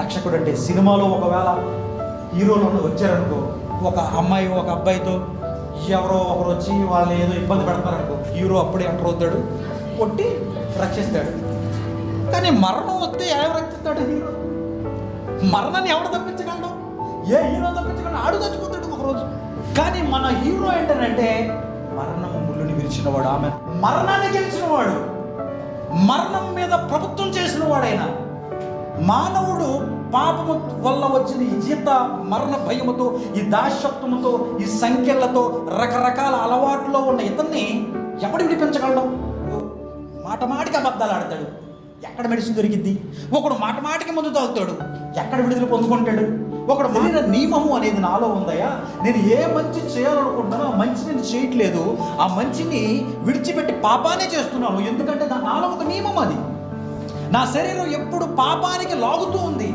రక్షకుడు అంటే సినిమాలో ఒకవేళ హీరోలు వచ్చారనుకో ఒక అమ్మాయి ఒక అబ్బాయితో ఎవరో ఒకరు వచ్చి వాళ్ళని ఏదో ఇబ్బంది పెడతారనుకో హీరో అప్పుడే ఎంటర్ అవుతాడు కొట్టి రక్షిస్తాడు. కానీ మరణం వస్తే ఎవరు రక్షిస్తాడు? హీరో మరణాన్ని ఎవడు తప్పించగలడు? ఏ హీరో తప్పించగలడు? ఆడు చచ్చిపోతాడు ఒకరోజు. కానీ మన హీరో ఏంటంటే మరణం ముళ్ళుని విరిచినవాడు ఆమె మరణాన్ని గెలిచినవాడు. మరణం మీద ప్రభుత్వం చేసిన వాడైనా మానవుడు పాపము వల్ల వచ్చిన ఈ జీత మరణ భయముతో ఈ దాశత్వముతో ఈ సంఖ్యలతో రకరకాల అలవాట్లో ఉన్న ఇతన్ని ఎవడు విడిపించగలడు? మాట మాటికి అబద్ధాలు ఆడతాడు. ఎక్కడ మెడిసిన్ దొరికిద్ది? ఒకడు మాట మాటికి ముందు తాగుతాడు. ఎక్కడ విడుదల పొందుకుంటాడు? ఒకడు మారిన నియమము అనేది నాలో ఉందయా నేను ఏ మంచి చేయాలనుకుంటున్నానో ఆ మంచి నేను చేయట్లేదు. ఆ మంచిని విడిచిపెట్టి పాపానే చేస్తున్నాను. ఎందుకంటే నా నాలో ఒక నియమం అది. నా శరీరం ఎప్పుడు పాపానికి లాగుతూ ఉంది.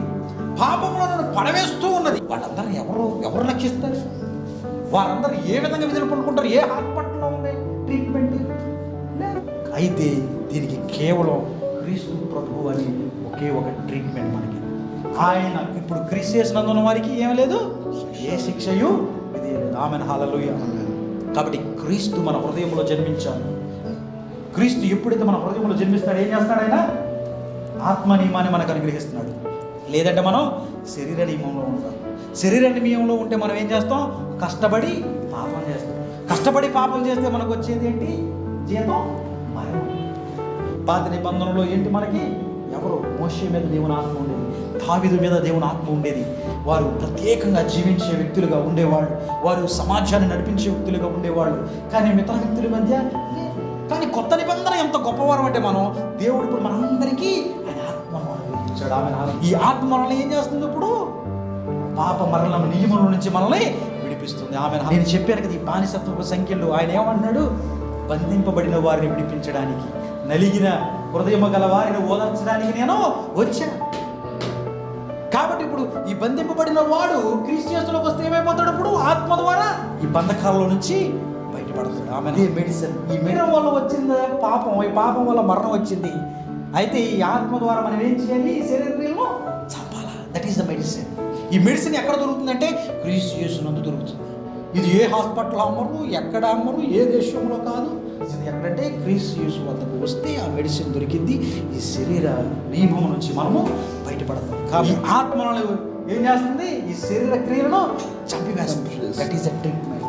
పాపంలో నన్ను పడవేస్తూ ఉన్నది. వాళ్ళందరూ ఎవరు ఎవరు లక్షిస్తారు వారందరూ ఏ విధంగా విధులు పొందుకుంటారు ఏ హాస్పిటల్లో ఉంది ట్రీట్మెంట్? లేదు. అయితే దీనికి కేవలం క్రీస్తు ప్రభు అని ఒకే ఒక ట్రీట్మెంట్ మనకి. ఆయన ఇప్పుడు క్రీస్తు చేసినందున్న వారికి ఏం లేదు. ఏ శిక్షయు? ఇది లేదు. ఆమె హాలలోయ కాబట్టి క్రీస్తు మన హృదయంలో జన్మించాడు. క్రీస్తు ఎప్పుడైతే మన హృదయంలో జన్మిస్తాడు ఏం చేస్తాడు ఆయన? ఆత్మ నియమాన్ని మనకు అనుగ్రహిస్తున్నాడు. లేదంటే మనం శరీర నియమంలో ఉంటాం. శరీర నియమంలో ఉంటే మనం ఏం చేస్తాం? కష్టపడి పాపం చేస్తాం. కష్టపడి పాపం చేస్తే మనకు వచ్చేది ఏంటి? జీతం మరణం. పాత నిబంధనలో ఏంటి మనకి? ఎవరు? మోషే మీద దేవుని ఆత్మ ఉండేది. దావీదు మీద దేవుని ఆత్మ ఉండేది. వారు ప్రత్యేకంగా జీవించే వ్యక్తులుగా ఉండేవాళ్ళు. వారు సమాజాన్ని నడిపించే వ్యక్తులుగా ఉండేవాళ్ళు. కానీ మిగతా వ్యక్తుల మధ్య కానీ కొత్త నిబంధన ఎంత గొప్పవారం అంటే మనం దేవుడు ఇప్పుడు మనందరికీ ఆయన ఆమె ఈ ఆత్మ మనల్ని ఏం చేస్తుంది ఇప్పుడు? పాప మరణం నియమం నుంచి మనల్ని విడిపిస్తుంది. ఆమె నేను చెప్పాను కదా ఈ బానిసత్వపు సంఖ్యలు. ఆయన ఏమన్నాడు బంధింపబడిన వారిని విడిపించడానికి నలిగిన హృదయము గల వారిని ఓదార్చడానికి నేను వచ్చాను కాబట్టి ఇప్పుడు ఈ బంధింపబడిన వాడు క్రిస్టియన్స్లోకి వస్తే ఏమైపోతాడు ఇప్పుడు? ఆత్మ ద్వారా ఈ బంధకాలలో నుంచి బయటపడతాడు. ఆమె మెడిసిన్ ఈ మెడిసిన్ వల్ల వచ్చింది పాపం. ఈ పాపం వల్ల మరణం వచ్చింది. అయితే ఈ ఆత్మ ద్వారా మనం ఏం చేయాలి? ఈ శరీరంలో చంపాలా? దట్ ఈస్ ద మెడిసిన్ ఈ మెడిసిన్ ఎక్కడ దొరుకుతుందంటే క్రీస్తు యేసునందు దొరుకుతుంది. ఇది ఏ హాస్పిటల్ అమ్మరు ఎక్కడ అమ్మరు ఏ దేశంలో కాదు. ఇది ఎక్కడంటే క్రీస్తు యేసు వద్దకు వస్తే ఆ మెడిసిన్ దొరికింది. ఈ శరీర నియమం నుంచి మనము బయటపడతాం. కాబట్టి ఆత్మలను ఏం చేస్తుంది? ఈ శరీర క్రియలను చంపివేస్తుంది. That is the treatment